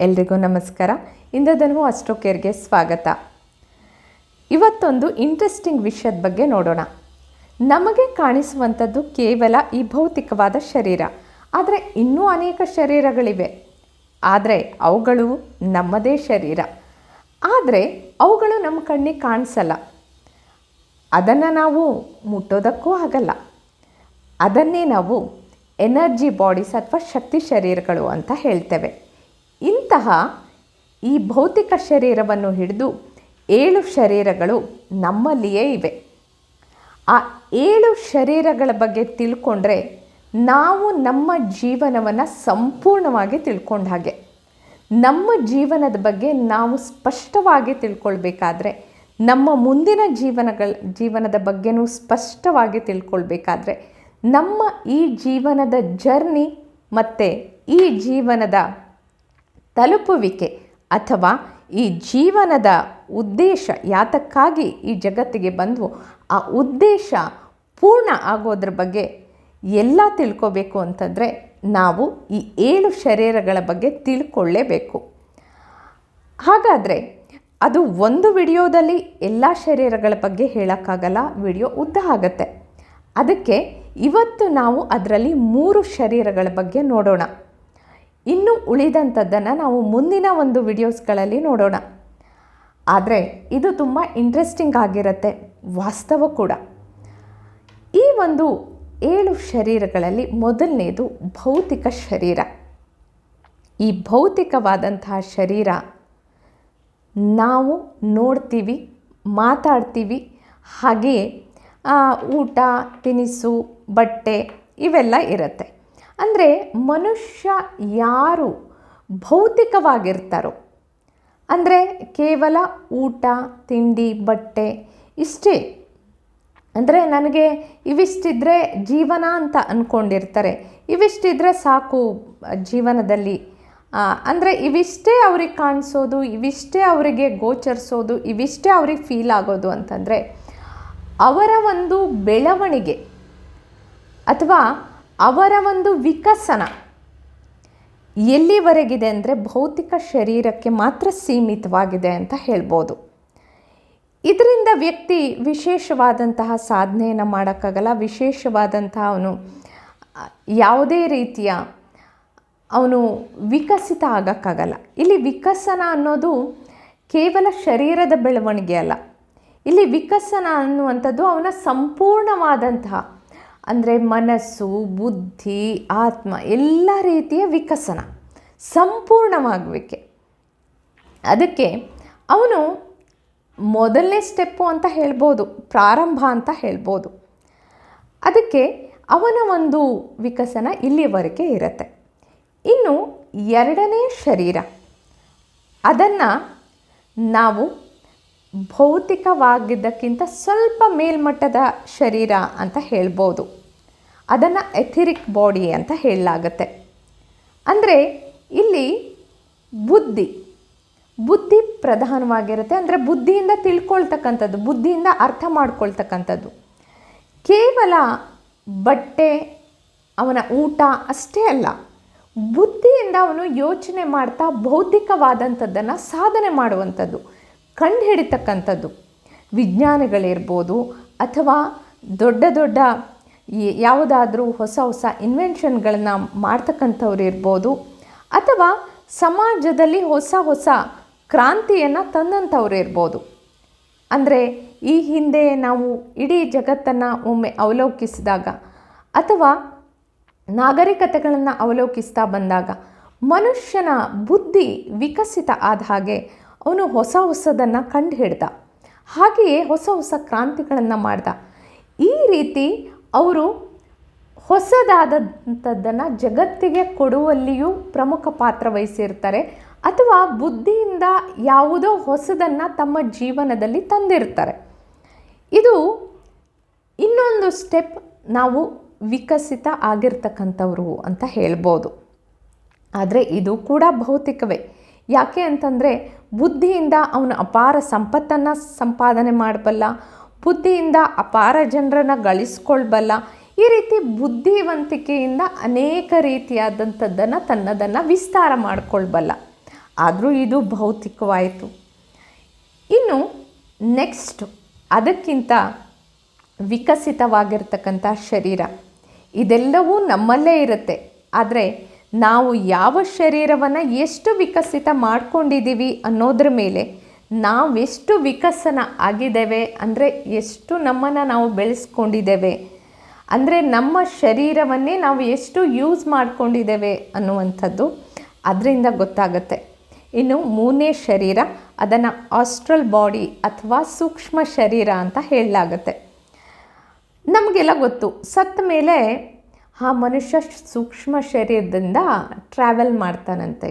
ಎಲ್ರಿಗೂ ನಮಸ್ಕಾರ. ಇಂದ್ರಧನು ಅಸ್ಟ್ರೋ ಕೇರ್ಗೆ ಸ್ವಾಗತ. ಇವತ್ತೊಂದು ಇಂಟ್ರೆಸ್ಟಿಂಗ್ ವಿಷಯದ ಬಗ್ಗೆ ನೋಡೋಣ. ನಮಗೆ ಕಾಣಿಸುವಂಥದ್ದು ಕೇವಲ ಈ ಭೌತಿಕವಾದ ಶರೀರ. ಆದರೆ ಇನ್ನೂ ಅನೇಕ ಶರೀರಗಳಿವೆ. ಆದರೆ ಅವುಗಳು ನಮ್ಮದೇ ಶರೀರ. ಆದರೆ ಅವುಗಳು ನಮ್ಮ ಕಣ್ಣಿಗೆ ಕಾಣಿಸಲ್ಲ. ಅದನ್ನು ನಾವು ಮುಟ್ಟೋದಕ್ಕೂ ಆಗಲ್ಲ. ಅದನ್ನೇ ನಾವು ಎನರ್ಜಿ ಬಾಡೀಸ್ ಅಥವಾ ಶಕ್ತಿ ಶರೀರಗಳು ಅಂತ ಹೇಳ್ತೇವೆ. ಇಂತಹ ಈ ಭೌತಿಕ ಶರೀರವನ್ನು ಹಿಡಿದು ಏಳು ಶರೀರಗಳು ನಮ್ಮಲ್ಲಿಯೇ ಇವೆ. ಆ ಏಳು ಶರೀರಗಳ ಬಗ್ಗೆ ತಿಳ್ಕೊಂಡ್ರೆ ನಾವು ನಮ್ಮ ಜೀವನವನ್ನು ಸಂಪೂರ್ಣವಾಗಿ ತಿಳ್ಕೊಂಡ ಹಾಗೆ. ನಮ್ಮ ಜೀವನದ ಬಗ್ಗೆ ನಾವು ಸ್ಪಷ್ಟವಾಗಿ ತಿಳ್ಕೊಳ್ಬೇಕಾದ್ರೆ, ನಮ್ಮ ಮುಂದಿನ ಜೀವನಗಳ, ಜೀವನದ ಬಗ್ಗೆನೂ ಸ್ಪಷ್ಟವಾಗಿ ತಿಳ್ಕೊಳ್ಬೇಕಾದ್ರೆ, ನಮ್ಮ ಈ ಜೀವನದ ಜರ್ನಿ ಮತ್ತು ಈ ಜೀವನದ ತಲುಪುವಿಕೆ ಅಥವಾ ಈ ಜೀವನದ ಉದ್ದೇಶ ಯಾತಕ್ಕಾಗಿ ಈ ಜಗತ್ತಿಗೆ ಬಂದು ಆ ಉದ್ದೇಶ ಪೂರ್ಣ ಆಗೋದ್ರ ಬಗ್ಗೆ ಎಲ್ಲ ತಿಳ್ಕೋಬೇಕು ಅಂತಂದರೆ ನಾವು ಈ ಏಳು ಶರೀರಗಳ ಬಗ್ಗೆ ತಿಳ್ಕೊಳ್ಳೇಬೇಕು. ಹಾಗಾದರೆ ಅದು ಒಂದು ವಿಡಿಯೋದಲ್ಲಿ ಎಲ್ಲ ಶರೀರಗಳ ಬಗ್ಗೆ ಹೇಳೋಕ್ಕಾಗಲ್ಲ, ವಿಡಿಯೋ ಉದ್ದ ಆಗತ್ತೆ. ಅದಕ್ಕೆ ಇವತ್ತು ನಾವು ಅದರಲ್ಲಿ ಮೂರು ಶರೀರಗಳ ಬಗ್ಗೆ ನೋಡೋಣ. ಇನ್ನು ಉಳಿದಂಥದ್ದನ್ನು ನಾವು ಮುಂದಿನ ಒಂದು ವಿಡಿಯೋಸ್ಗಳಲ್ಲಿ ನೋಡೋಣ. ಆದರೆ ಇದು ತುಂಬ ಇಂಟ್ರೆಸ್ಟಿಂಗ್ ಆಗಿರುತ್ತೆ, ವಾಸ್ತವ ಕೂಡ. ಈ ಒಂದು ಏಳು ಶರೀರಗಳಲ್ಲಿ ಮೊದಲನೇದು ಭೌತಿಕ ಶರೀರ. ಈ ಭೌತಿಕವಾದಂತಹ ಶರೀರ ನಾವು ನೋಡ್ತೀವಿ, ಮಾತಾಡ್ತೀವಿ, ಹಾಗೆಯೇ ಊಟ, ತಿನಿಸು, ಬಟ್ಟೆ ಇವೆಲ್ಲ ಇರುತ್ತೆ. ಅಂದರೆ ಮನುಷ್ಯ ಯಾರು ಭೌತಿಕವಾಗಿರ್ತಾರೋ, ಅಂದರೆ ಕೇವಲ ಊಟ, ತಿಂಡಿ, ಬಟ್ಟೆ ಇಷ್ಟೇ. ಅಂದರೆ ನನಗೆ ಇವಿಷ್ಟಿದ್ರೆ ಜೀವನ ಅಂತ ಅಂದ್ಕೊಂಡಿರ್ತಾರೆ ಇವಿಷ್ಟಿದ್ರೆ ಸಾಕು ಜೀವನದಲ್ಲಿ. ಅಂದರೆ ಇವಿಷ್ಟೇ ಅವ್ರಿಗೆ ಕಾಣಿಸೋದು, ಇವಿಷ್ಟೇ ಅವರಿಗೆ ಗೋಚರಿಸೋದು, ಇವಿಷ್ಟೇ ಅವ್ರಿಗೆ ಫೀಲ್ ಆಗೋದು ಅಂತಂದರೆ ಅವರ ಒಂದು ಬೆಳವಣಿಗೆ ಅಥವಾ ಅವರ ಒಂದು ವಿಕಸನ ಎಲ್ಲಿವರೆಗಿದೆ ಅಂದರೆ ಭೌತಿಕ ಶರೀರಕ್ಕೆ ಮಾತ್ರ ಸೀಮಿತವಾಗಿದೆ ಅಂತ ಹೇಳ್ಬೋದು. ಇದರಿಂದ ವ್ಯಕ್ತಿ ವಿಶೇಷವಾದಂತಹ ಸಾಧನೆಯನ್ನು ಮಾಡೋಕ್ಕಾಗಲ್ಲ, ವಿಶೇಷವಾದಂತಹ ಅವನು ಯಾವುದೇ ರೀತಿಯ ಅವನು ವಿಕಸಿತ ಆಗೋಕ್ಕಾಗಲ್ಲ. ಇಲ್ಲಿ ವಿಕಸನ ಅನ್ನೋದು ಕೇವಲ ಶರೀರದ ಬೆಳವಣಿಗೆ ಅಲ್ಲ. ಇಲ್ಲಿ ವಿಕಸನ ಅನ್ನುವಂಥದ್ದು ಅವನ ಸಂಪೂರ್ಣವಾದಂತಹ ಅಂದರೆ ಮನಸ್ಸು, ಬುದ್ಧಿ, ಆತ್ಮ ಎಲ್ಲ ರೀತಿಯ ವಿಕಸನ, ಸಂಪೂರ್ಣವಾಗುವಿಕೆ. ಅದಕ್ಕೆ ಅವನು ಮೊದಲನೇ ಸ್ಟೆಪ್ಪು ಅಂತ ಹೇಳ್ಬೋದು, ಪ್ರಾರಂಭ ಅಂತ ಹೇಳ್ಬೋದು. ಅದಕ್ಕೆ ಅವನ ಒಂದು ವಿಕಸನ ಇಲ್ಲಿವರೆಗೆ ಇರುತ್ತೆ. ಇನ್ನು ಎರಡನೇ ಶರೀರ, ಅದನ್ನು ನಾವು ಭೌತಿಕವಾಗಿದ್ದಕ್ಕಿಂತ ಸ್ವಲ್ಪ ಮೇಲ್ಮಟ್ಟದ ಶರೀರ ಅಂತ ಹೇಳ್ಬೋದು. ಅದನ್ನು ಎಥಿರಿಕ್ ಬಾಡಿ ಅಂತ ಹೇಳಲಾಗತ್ತೆ. ಅಂದರೆ ಇಲ್ಲಿ ಬುದ್ಧಿ ಬುದ್ಧಿ ಪ್ರಧಾನವಾಗಿರುತ್ತೆ. ಅಂದರೆ ಬುದ್ಧಿಯಿಂದ ತಿಳ್ಕೊಳ್ತಕ್ಕಂಥದ್ದು, ಬುದ್ಧಿಯಿಂದ ಅರ್ಥ ಮಾಡ್ಕೊಳ್ತಕ್ಕಂಥದ್ದು. ಕೇವಲ ಬಟ್ಟೆ, ಅವನ ಊಟ ಅಷ್ಟೇ ಅಲ್ಲ, ಬುದ್ಧಿಯಿಂದ ಅವನು ಯೋಚನೆ ಮಾಡ್ತಾ ಭೌತಿಕವಾದಂಥದ್ದನ್ನು ಸಾಧನೆ ಮಾಡುವಂಥದ್ದು. ಕಂಡು ಹಿಡಿತಕ್ಕಂಥದ್ದು ವಿಜ್ಞಾನಿಗಳಿರ್ಬೋದು ಅಥವಾ ದೊಡ್ಡ ದೊಡ್ಡ ಯಾವುದಾದ್ರೂ ಹೊಸ ಹೊಸ ಇನ್ವೆನ್ಷನ್ಗಳನ್ನು ಮಾಡ್ತಕ್ಕಂಥವ್ರು ಇರ್ಬೋದು ಅಥವಾ ಸಮಾಜದಲ್ಲಿ ಹೊಸ ಹೊಸ ಕ್ರಾಂತಿಯನ್ನು ತಂದಂಥವ್ರು ಇರ್ಬೋದು ಅಂದರೆ ಈ ಹಿಂದೆ ನಾವು ಇಡೀ ಜಗತ್ತನ್ನು ಒಮ್ಮೆ ಅವಲೋಕಿಸಿದಾಗ ಅಥವಾ ನಾಗರಿಕತೆಗಳನ್ನು ಅವಲೋಕಿಸ್ತಾ ಬಂದಾಗ ಮನುಷ್ಯನ ಬುದ್ಧಿ ವಿಕಸಿತ ಆದ ಹಾಗೆ ಅವನು ಹೊಸ ಹೊಸದನ್ನು ಕಂಡು ಹಿಡ್ದ. ಹಾಗೆಯೇ ಹೊಸ ಹೊಸ ಕ್ರಾಂತಿಗಳನ್ನು ಮಾಡ್ದ. ಈ ರೀತಿ ಅವರು ಹೊಸದಾದಂಥದ್ದನ್ನು ಜಗತ್ತಿಗೆ ಕೊಡುವಲ್ಲಿಯೂ ಪ್ರಮುಖ ಪಾತ್ರ ವಹಿಸಿರ್ತಾರೆ ಅಥವಾ ಬುದ್ಧಿಯಿಂದ ಯಾವುದೋ ಹೊಸದನ್ನು ತಮ್ಮ ಜೀವನದಲ್ಲಿ ತಂದಿರ್ತಾರೆ. ಇದು ಇನ್ನೊಂದು ಸ್ಟೆಪ್ ನಾವು ವಿಕಸಿತ ಆಗಿರ್ತಕ್ಕಂಥವ್ರು ಅಂತ ಹೇಳ್ಬೋದು. ಆದರೆ ಇದು ಕೂಡ ಭೌತಿಕವೇ. ಯಾಕೆ ಅಂತಂದರೆ ಬುದ್ಧಿಯಿಂದ ಅವನು ಅಪಾರ ಸಂಪತ್ತನ್ನು ಸಂಪಾದನೆ ಮಾಡಬಲ್ಲ, ಬುದ್ಧಿಯಿಂದ ಅಪಾರ ಜನರನ್ನು ಗಳಿಸ್ಕೊಳ್ಬಲ್ಲ, ಈ ರೀತಿ ಬುದ್ಧಿವಂತಿಕೆಯಿಂದ ಅನೇಕ ರೀತಿಯಾದಂಥದ್ದನ್ನು ತನ್ನದನ್ನು ವಿಸ್ತಾರ ಮಾಡಿಕೊಳ್ಬಲ್ಲ. ಆದರೂ ಇದು ಭೌತಿಕವಾಯಿತು. ಇನ್ನು ನೆಕ್ಸ್ಟ್ ಅದಕ್ಕಿಂತ ವಿಕಸಿತವಾಗಿರ್ತಕ್ಕಂಥ ಶರೀರ. ಇದೆಲ್ಲವೂ ನಮ್ಮಲ್ಲೇ ಇರುತ್ತೆ. ಆದರೆ ನಾವು ಯಾವ ಶರೀರವನ್ನು ಎಷ್ಟು ವಿಕಸಿತ ಮಾಡ್ಕೊಂಡಿದ್ದೀವಿ ಅನ್ನೋದ್ರ ಮೇಲೆ ನಾವೆಷ್ಟು ವಿಕಸನ ಆಗಿದ್ದೇವೆ ಅಂದರೆ ಎಷ್ಟು ನಮ್ಮನ್ನು ನಾವು ಬೆಳೆಸ್ಕೊಂಡಿದ್ದೇವೆ. ಅಂದರೆ ನಮ್ಮ ಶರೀರವನ್ನೇ ನಾವು ಎಷ್ಟು ಯೂಸ್ ಮಾಡ್ಕೊಂಡಿದ್ದೇವೆ ಅನ್ನುವಂಥದ್ದು ಅದರಿಂದ ಗೊತ್ತಾಗುತ್ತೆ. ಇನ್ನು ಮೂನೇ ಶರೀರ, ಅದನ್ನು ಆಸ್ಟ್ರಲ್ ಬಾಡಿ ಅಥವಾ ಸೂಕ್ಷ್ಮ ಶರೀರ ಅಂತ ಹೇಳಲಾಗತ್ತೆ. ನಮಗೆಲ್ಲ ಗೊತ್ತು, ಸತ್ತ ಮೇಲೆ ಆ ಮನುಷ್ಯ ಸೂಕ್ಷ್ಮ ಶರೀರದಿಂದ ಟ್ರಾವೆಲ್ ಮಾಡ್ತಾನಂತೆ,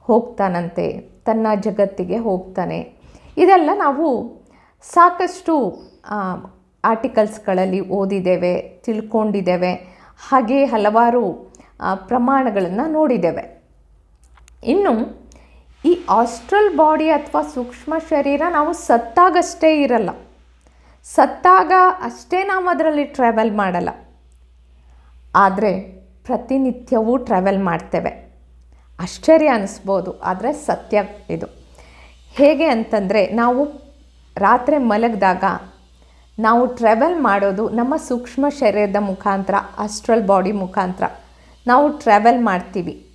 ಹೋಗ್ತಾನಂತೆ, ತನ್ನ ಜಗತ್ತಿಗೆ ಹೋಗ್ತಾನೆ. ಇದೆಲ್ಲ ನಾವು ಸಾಕಷ್ಟು ಆರ್ಟಿಕಲ್ಸ್ಗಳಲ್ಲಿ ಓದಿದ್ದೇವೆ, ತಿಳ್ಕೊಂಡಿದ್ದೇವೆ, ಹಾಗೆ ಹಲವಾರು ಪ್ರಮಾಣಗಳನ್ನು ನೋಡಿದ್ದೇವೆ. ಇನ್ನು ಈ ಆಸ್ಟ್ರಲ್ ಬಾಡಿ ಅಥವಾ ಸೂಕ್ಷ್ಮ ಶರೀರ ನಾವು ಸತ್ತಾಗಷ್ಟೇ ಇರಲ್ಲ. ಸತ್ತಾಗ ಅಷ್ಟೇ ನಾವು ಅದರಲ್ಲಿ ಟ್ರಾವೆಲ್ ಮಾಡಲ್ಲ. ಆದರೆ ಪ್ರತಿನಿತ್ಯವೂ ಟ್ರಾವೆಲ್ ಮಾಡ್ತೇವೆ. ಆಶ್ಚರ್ಯ ಅನ್ನಿಸ್ಬೋದು ಆದರೆ ಸತ್ಯ ಇದು. ಹೇಗೆ ಅಂತಂದರೆ, ನಾವು ರಾತ್ರಿ ಮಲಗಿದಾಗ ನಾವು ಟ್ರಾವೆಲ್ ಮಾಡೋದು ನಮ್ಮ ಸೂಕ್ಷ್ಮ ಶರೀರದ ಮುಖಾಂತರ ಅಸ್ಟ್ರಲ್ ಬಾಡಿ ಮುಖಾಂತರ ನಾವು ಟ್ರಾವೆಲ್ ಮಾಡ್ತೀವಿ.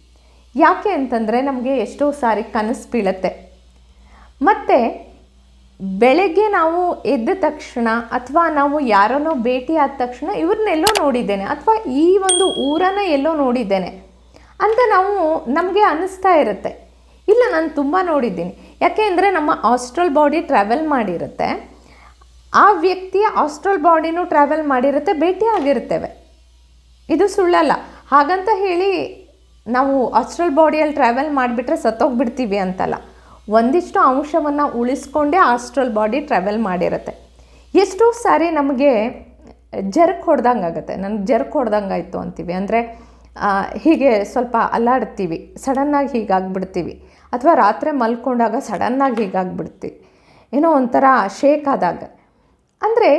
ಯಾಕೆ ಅಂತಂದರೆ ನಮಗೆ ಎಷ್ಟೋ ಸಾರಿ ಕನಸು ಬೀಳುತ್ತೆ. ಮತ್ತು ಬೆಳಗ್ಗೆ ನಾವು ಎದ್ದ ತಕ್ಷಣ ಅಥವಾ ನಾವು ಯಾರನ್ನೋ ಭೇಟಿ ಆದ ತಕ್ಷಣ ಇವ್ರನ್ನೆಲ್ಲೋ ನೋಡಿದ್ದೇನೆ ಅಥವಾ ಈ ಒಂದು ಊರನ್ನು ಎಲ್ಲೋ ನೋಡಿದ್ದೇನೆ ಅಂತ ನಾವು ನಮಗೆ ಅನ್ನಿಸ್ತಾ ಇರುತ್ತೆ. ಇಲ್ಲ, ನಾನು ತುಂಬ ನೋಡಿದ್ದೀನಿ. ಯಾಕೆ ಅಂದರೆ ನಮ್ಮ ಆಸ್ಟ್ರಲ್ ಬಾಡಿ ಟ್ರಾವೆಲ್ ಮಾಡಿರುತ್ತೆ. ಆ ವ್ಯಕ್ತಿಯ ಆಸ್ಟ್ರಲ್ ಬಾಡಿನೂ ಟ್ರಾವೆಲ್ ಮಾಡಿರುತ್ತೆ, ಭೇಟಿ ಆಗಿರ್ತೇವೆ ಇದು ಸುಳ್ಳಲ್ಲ. ಹಾಗಂತ ಹೇಳಿ ನಾವು ಆಸ್ಟ್ರಲ್ ಬಾಡಿಯಲ್ಲಿ ಟ್ರಾವೆಲ್ ಮಾಡಿಬಿಟ್ರೆ ಸತ್ತೋಗ್ಬಿಡ್ತೀವಿ ಅಂತಲ್ಲ. ಒಂದಿಷ್ಟು ಅಂಶವನ್ನು ಉಳಿಸ್ಕೊಂಡೇ ಆಸ್ಟ್ರಲ್ ಬಾಡಿ ಟ್ರಾವೆಲ್ ಮಾಡಿರುತ್ತೆ. ಎಷ್ಟೋ ಸಾರಿ ನಮಗೆ ಜರ್ಕ್ ಹೊಡೆದಂಗೆ ಆಗುತ್ತೆ ನನಗೆ ಜರ್ಕ್ ಹೊಡೆದಂಗೆ ಆಯಿತು ಅಂತೀವಿ. ಅಂದರೆ ಹೀಗೆ ಸ್ವಲ್ಪ ಅಲ್ಲಾಡ್ತೀವಿ. ಸಡನ್ನಾಗಿ ಹೀಗಾಗ್ಬಿಡ್ತೀವಿ. ಅಥವಾ ರಾತ್ರಿ ಮಲ್ಕೊಂಡಾಗ ಸಡನ್ನಾಗಿ ಹೀಗಾಗ್ಬಿಡ್ತೀವಿ. ಏನೋ ಒಂಥರ ಶೇಕ್ ಆದಾಗ. ಅಂದರೆ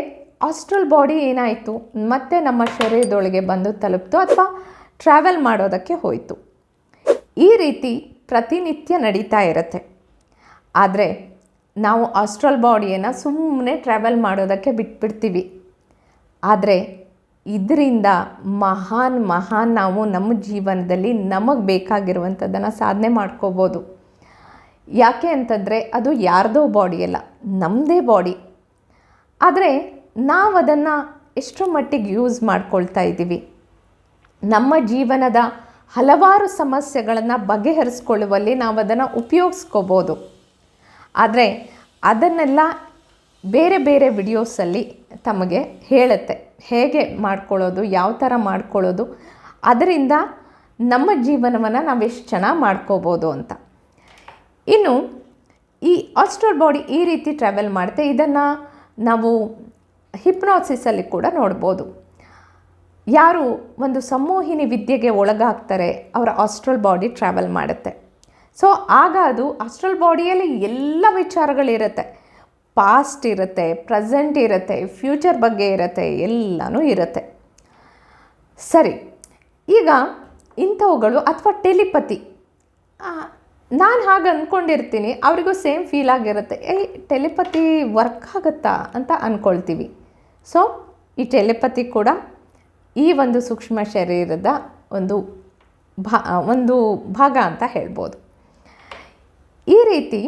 ಆಸ್ಟ್ರಲ್ ಬಾಡಿ ಏನಾಯಿತು? ಮತ್ತೆ ನಮ್ಮ ಶರೀರದೊಳಗೆ ಬಂದು ತಲುಪ್ತು ಅಥವಾ ಟ್ರಾವೆಲ್ ಮಾಡೋದಕ್ಕೆ ಹೋಯಿತು. ಈ ರೀತಿ ಪ್ರತಿನಿತ್ಯ ನಡೀತಾ ಇರುತ್ತೆ. ಆದರೆ ನಾವು ಆಸ್ಟ್ರಲ್ ಬಾಡಿಯನ್ನು ಸುಮ್ಮನೆ ಟ್ರಾವೆಲ್ ಮಾಡೋದಕ್ಕೆ ಬಿಟ್ಬಿಡ್ತೀವಿ. ಆದರೆ ಇದರಿಂದ ಮಹಾನ್ ಮಹಾನ್ ನಾವು ನಮ್ಮ ಜೀವನದಲ್ಲಿ ನಮಗೆ ಬೇಕಾಗಿರುವಂಥದ್ದನ್ನು ಸಾಧನೆ ಮಾಡ್ಕೋಬೋದು. ಯಾಕೆ ಅಂತಂದರೆ ಅದು ಯಾರ್ದೋ ಬಾಡಿ ಅಲ್ಲ ನಮ್ಮದೇ ಬಾಡಿ ಆದರೆ ನಾವು ಅದನ್ನು ಎಷ್ಟರ ಮಟ್ಟಿಗೆ ಯೂಸ್ ಮಾಡ್ಕೊಳ್ತಾ ಇದ್ದೀವಿ. ನಮ್ಮ ಜೀವನದ ಹಲವಾರು ಸಮಸ್ಯೆಗಳನ್ನು ಬಗೆಹರಿಸ್ಕೊಳ್ಳುವಲ್ಲಿ ನಾವು ಅದನ್ನು ಉಪಯೋಗಿಸ್ಕೋಬೋದು. ಆದರೆ ಅದನ್ನೆಲ್ಲ ಬೇರೆ ಬೇರೆ ವಿಡಿಯೋಸಲ್ಲಿ ತಮಗೆ ಹೇಳುತ್ತೆ. ಹೇಗೆ ಮಾಡ್ಕೊಳ್ಳೋದು, ಯಾವ ಥರ ಮಾಡ್ಕೊಳ್ಳೋದು, ಅದರಿಂದ ನಮ್ಮ ಜೀವನವನ್ನು ನಾವು ಎಷ್ಟು ಚೆನ್ನಾಗಿ ಮಾಡ್ಕೋಬೋದು ಅಂತ. ಇನ್ನು ಈ ಆಸ್ಟ್ರಲ್ ಬಾಡಿ ಈ ರೀತಿ ಟ್ರಾವೆಲ್ ಮಾಡುತ್ತೆ ಇದನ್ನು ನಾವು ಹಿಪ್ನಾಸಿಸಲ್ಲಿ ಕೂಡ ನೋಡ್ಬೋದು. ಯಾರು ಒಂದು ಸಮೂಹಿನಿ ವಿದ್ಯೆಗೆ ಒಳಗಾಗ್ತಾರೆ, ಅವರ ಆಸ್ಟ್ರಲ್ ಬಾಡಿ ಟ್ರಾವೆಲ್ ಮಾಡುತ್ತೆ. ಸೊ ಆಗ ಅದು ಅಸ್ಟ್ರಲ್ ಬಾಡಿಯಲ್ಲಿ ಎಲ್ಲ ವಿಚಾರಗಳಿರುತ್ತೆ ಪಾಸ್ಟ್ ಇರುತ್ತೆ ಪ್ರೆಸೆಂಟ್ ಇರುತ್ತೆ ಫ್ಯೂಚರ್ ಬಗ್ಗೆ ಇರುತ್ತೆ, ಎಲ್ಲನೂ ಇರುತ್ತೆ. ಸರಿ, ಈಗ ಇಂಥವುಗಳು ಅಥವಾ ಟೆಲಿಪತಿ ನಾನು ಹಾಗೆ ಅಂದ್ಕೊಂಡಿರ್ತೀನಿ ಅವರಿಗೂ ಸೇಮ್ ಫೀಲ್ ಆಗಿರುತ್ತೆ. ಏ ಟೆಲಿಪತಿ ವರ್ಕ್ ಆಗುತ್ತಾ ಅಂತ ಅಂದ್ಕೊಳ್ತೀವಿ ಸೊ ಈ ಟೆಲಿಪತಿ ಕೂಡ ಈ ಒಂದು ಸೂಕ್ಷ್ಮ ಶರೀರದ ಒಂದು ಭಾ ಒಂದು ಭಾಗ ಅಂತ ಹೇಳ್ಬೋದು. ಈ ರೀತಿ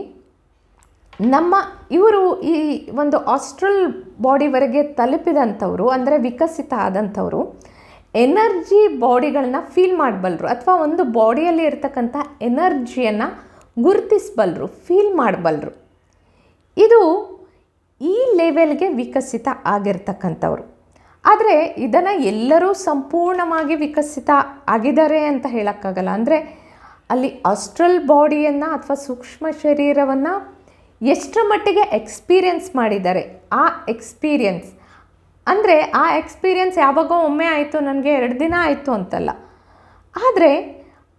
ನಮ್ಮ ಇವರು ಈ ಒಂದು ಆಸ್ಟ್ರಲ್ ಬಾಡಿವರೆಗೆ ತಲುಪಿದಂಥವರು, ಅಂದರೆ ವಿಕಸಿತ ಆದಂಥವರು, ಎನರ್ಜಿ ಬಾಡಿಗಳನ್ನ ಫೀಲ್ ಮಾಡಬಲ್ಲರು ಅಥವಾ ಒಂದು ಬಾಡಿಯಲ್ಲಿ ಇರ್ತಕ್ಕಂಥ ಎನರ್ಜಿಯನ್ನು ಗುರುತಿಸಬಲ್ಲರು ಫೀಲ್ ಮಾಡಬಲ್ಲರು ಇದು ಈ ಲೆವೆಲ್ಗೆ ವಿಕಸಿತ ಆಗಿರ್ತಕ್ಕಂಥವ್ರು. ಆದರೆ ಇದನ್ನು ಎಲ್ಲರೂ ಸಂಪೂರ್ಣವಾಗಿ ವಿಕಸಿತ ಆಗಿದ್ದಾರೆ ಅಂತ ಹೇಳೋಕ್ಕಾಗಲ್ಲ. ಅಂದರೆ ಅಲ್ಲಿ ಆಸ್ಟ್ರಲ್ ಬಾಡಿಯನ್ನು ಅಥವಾ ಸೂಕ್ಷ್ಮ ಶರೀರವನ್ನು ಎಷ್ಟರ ಮಟ್ಟಿಗೆ ಎಕ್ಸ್ಪೀರಿಯನ್ಸ್ ಮಾಡಿದ್ದಾರೆ? ಆ ಎಕ್ಸ್ಪೀರಿಯನ್ಸ್ ಅಂದರೆ ಆ ಎಕ್ಸ್ಪೀರಿಯನ್ಸ್ ಯಾವಾಗೋ ಒಮ್ಮೆ ಆಯಿತು, ನನಗೆ ಎರಡು ದಿನ ಆಯಿತು ಅಂತಲ್ಲ. ಆದರೆ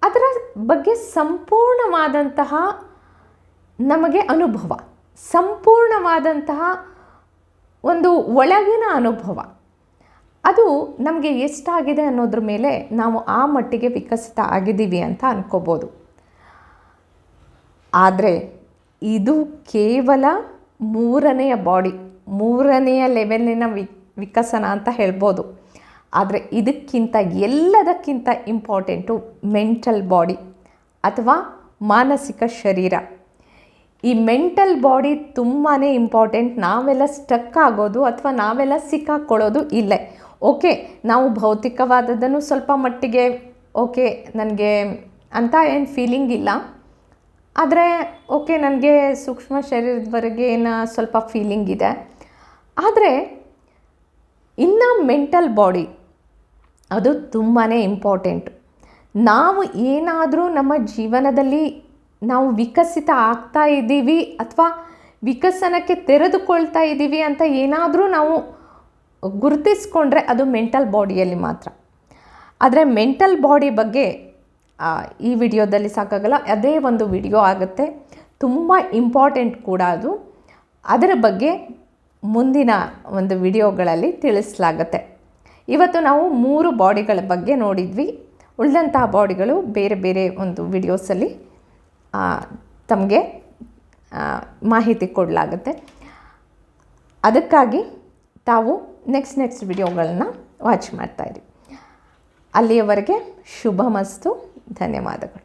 ಅದರ ಬಗ್ಗೆ ಸಂಪೂರ್ಣವಾದಂತಹ ನಮಗೆ ಅನುಭವ. ಸಂಪೂರ್ಣವಾದಂತಹ ಒಂದು ಒಳಗಿನ ಅನುಭವ. ಅದು ನಮಗೆ ಎಷ್ಟಾಗಿದೆ ಅನ್ನೋದ್ರ ಮೇಲೆ ನಾವು ಆ ಮಟ್ಟಿಗೆ ವಿಕಸಿತ ಆಗಿದ್ದೀವಿ ಅಂತ ಅನ್ಕೋಬೋದು. ಆದರೆ ಇದು ಕೇವಲ ಮೂರನೆಯ ಬಾಡಿ, ಮೂರನೆಯ ಲೆವೆಲಿನ ವಿ, ವಿಕಸನ ಅಂತ ಹೇಳ್ಬೋದು. ಆದರೆ ಇದಕ್ಕಿಂತ ಎಲ್ಲದಕ್ಕಿಂತ ಇಂಪಾರ್ಟೆಂಟು ಮೆಂಟಲ್ ಬಾಡಿ ಅಥವಾ ಮಾನಸಿಕ ಶರೀರ. ಈ ಮೆಂಟಲ್ ಬಾಡಿ ತುಂಬಾ ಇಂಪಾರ್ಟೆಂಟ್, ನಾವೆಲ್ಲ ಸ್ಟಕ್ ಆಗೋದು ಅಥವಾ ನಾವೆಲ್ಲ ಸಿಕ್ಕಾಕ್ಕೊಳ್ಳೋದು ಇಲ್ಲೇ. ಓಕೆ, ನಾವು ಭೌತಿಕವಾದದ್ದನ್ನು ಸ್ವಲ್ಪ ಮಟ್ಟಿಗೆ, ಓಕೆ, ನನಗೆ ಅಂತ ಏನು ಫೀಲಿಂಗ್ ಇಲ್ಲ. ಆದರೆ, ಓಕೆ, ನನಗೆ ಸೂಕ್ಷ್ಮ ಶರೀರದವರೆಗೆ ಏನು ಸ್ವಲ್ಪ ಫೀಲಿಂಗ್ ಇದೆ. ಆದರೆ, ಇನ್ನು ಮೆಂಟಲ್ ಬಾಡಿ ಅದು ತುಂಬಾ ಇಂಪಾರ್ಟೆಂಟ್ ನಾವು ಏನಾದರೂ ನಮ್ಮ ಜೀವನದಲ್ಲಿ ನಾವು ವಿಕಸಿತ ಆಗ್ತಾ ಇದ್ದೀವಿ ಅಥವಾ ವಿಕಸನಕ್ಕೆ ತೆರೆದುಕೊಳ್ತಾ ಇದ್ದೀವಿ ಅಂತ ಏನಾದರೂ ನಾವು ಗುರುತಿಸ್ಕೊಂಡ್ರೆ ಅದು ಮೆಂಟಲ್ ಬಾಡಿಯಲ್ಲಿ ಮಾತ್ರ. ಆದರೆ ಮೆಂಟಲ್ ಬಾಡಿ ಬಗ್ಗೆ ಈ ವಿಡಿಯೋದಲ್ಲಿ ಸಾಕಾಗಲ್ಲ. ಅದೇ ಒಂದು ವಿಡಿಯೋ ಆಗುತ್ತೆ. ತುಂಬ ಇಂಪಾರ್ಟೆಂಟ್ ಕೂಡ ಅದು. ಅದರ ಬಗ್ಗೆ ಮುಂದಿನ ಒಂದು ವಿಡಿಯೋಗಳಲ್ಲಿ ತಿಳಿಸಲಾಗುತ್ತೆ. ಇವತ್ತು ನಾವು ಮೂರು ಬಾಡಿಗಳ ಬಗ್ಗೆ ನೋಡಿದ್ವಿ. ಉಳಿದಂತಹ ಬಾಡಿಗಳು ಬೇರೆ ಬೇರೆ ಒಂದು ವಿಡಿಯೋಸಲ್ಲಿ ತಮಗೆ ಮಾಹಿತಿ ಕೊಡಲಾಗುತ್ತೆ. ಅದಕ್ಕಾಗಿ ತಾವು ನೆಕ್ಸ್ಟ್ ನೆಕ್ಸ್ಟ್ ವಿಡಿಯೋಗಳನ್ನ ವಾಚ್ ಮಾಡ್ತಾಯಿರಿ ಅಲ್ಲಿಯವರೆಗೆ ಶುಭ ಮಸ್ತು ಧನ್ಯವಾದಗಳು.